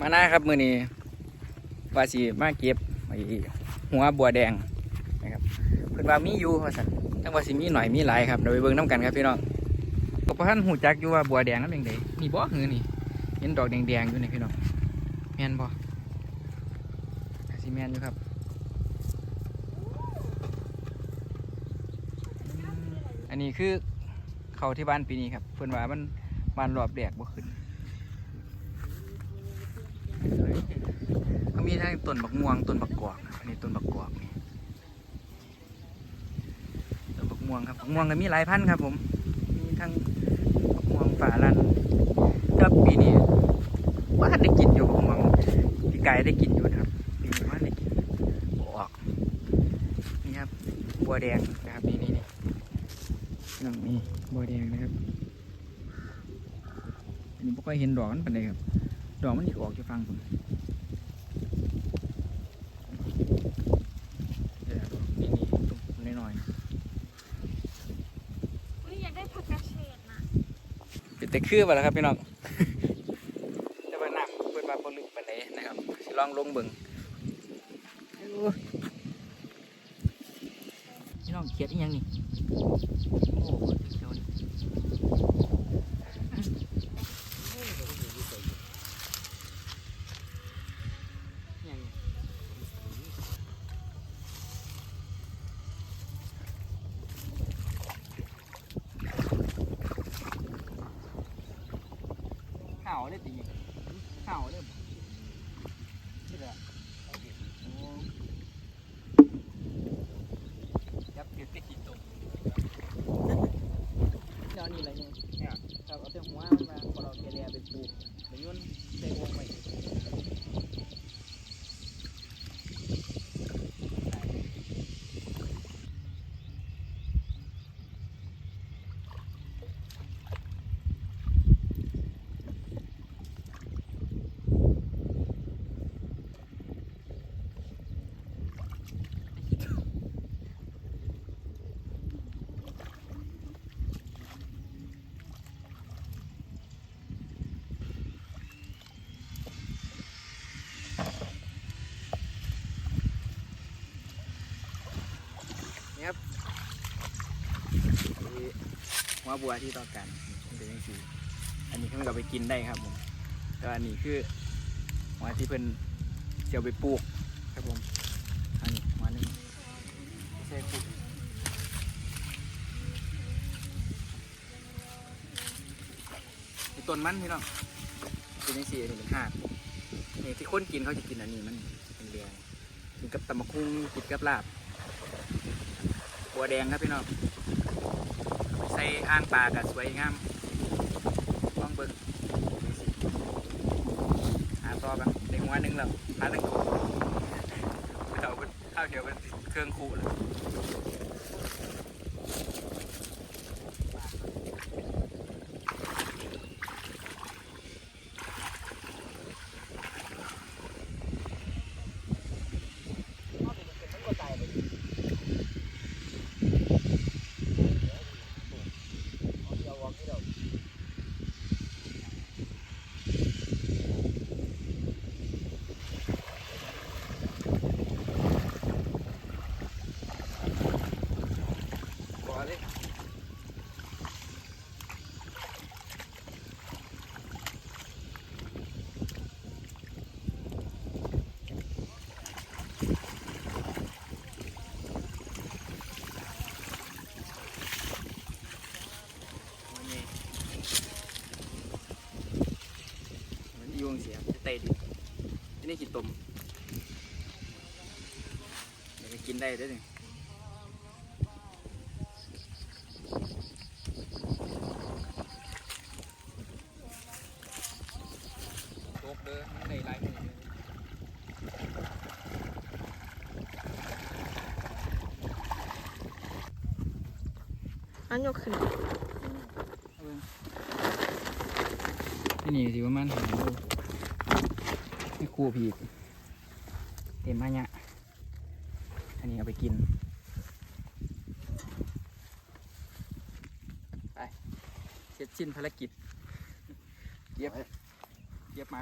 มาหน้าครับมือนี้วาสีมาเก็บไอหัวบัวแดงนะครับเพิ่นว่ามีอยู่ว่าสันจังว่าสิมีหน่อยมีหลายครับเดี๋ยวไปเบิ่งน้ำกันครับพี่น้องก็พระท่านหูจักอยู่ว่าบัวแดงนั่นเป็นไงมีบ่หือนี่เห็นดอกแดงๆอยู่นี่พี่น้องแมนบ่อาสิแมนอยู่ครับอันนี้คือ เขาที่บ้านปีนี้ครับเพิ่นว่ามันบ้านรอบแดกบ่ขึ้นก็มีทั้งต้นบักม่วงต้นบักกอกอันนี้ต้นบักกอกนี่ต้นบักม่วงครับบักม่วงก็มีหลายพันธุ์ครับ ผมมีทั้งบักม่วงฝาลันก็ปีนี้ว่าได้กินอยู่บักม่วงปีกายได้กินอยู่นะครับปีนี้ว่าได้กินบ่ออกนี่ครับบัวแดง น้องนี่บัวแดงนะครับ อันนี้ไม่ค่อยเห็นดอกมันเป็นไรครับ ดอกมันอีกออกจะฟังผมเดี๋ยวนี่นี่ตุ้มน้อยอุ้ยอยากได้ผักกระเฉดน่ะๆเป็นแต่คือไปแล้วครับพี่น้องแต่ว่าน้ำเปิดมาบลึกปานใดนะครับ สิลองลงเบิ่งโอ้ยพี่ น้องเขียดอีหยังนี่โอ้โหเจ้านี่องนี่ข่าวได้ตีข่าวได้บ่นี่แหละ โอ้ยับเขียดไปกี่ตัวเจ้านี่อะไรเนี่ยเนี่ยครับเอาแต่หัวมันมาพอเราแกลี่ยไปปลูกไปย่นใส่วงไป หัวบัวที่ต้องการเป็นยังไงอันนี้เพิ่งเราไปกินได้ครับผมก็อันนี้คือหัวที่เพิ่นเจียวไปปลูกครับผมอันนี้หัวหนึงไม่ใช่ปลูกต้นมันพี่น้องเป็นยังไงอันนี้เป็นหาดนี่ที่คนกินเขาจะกินอันนี้มันเป็นเรียงกินกับตำมะคุงกินกับลาบบัวแดงครับพี่น้อง ใส่อ่างปลากับสวยงามลองเบิ่งหาต่อกันในหัวหนึ่งแล้วหาตั้งตัวเอาเป็นข้าเดียวเป็นเครื่องคู่เลย บัวเลยวันยวงเสียเตะดิที่นี่กินต้มเดี๋ยวไปกินได้ด้วยนี่ ตกเด้อมันได้หลายมือ อันยกขึ้นที่นี่สิประมาณหาโลนี่คู่พีกเต็มมาเนี่ยอันนี้เอาไปกิน ไป เสร็จสิ้นภารกิจ เก็บ เก็บมา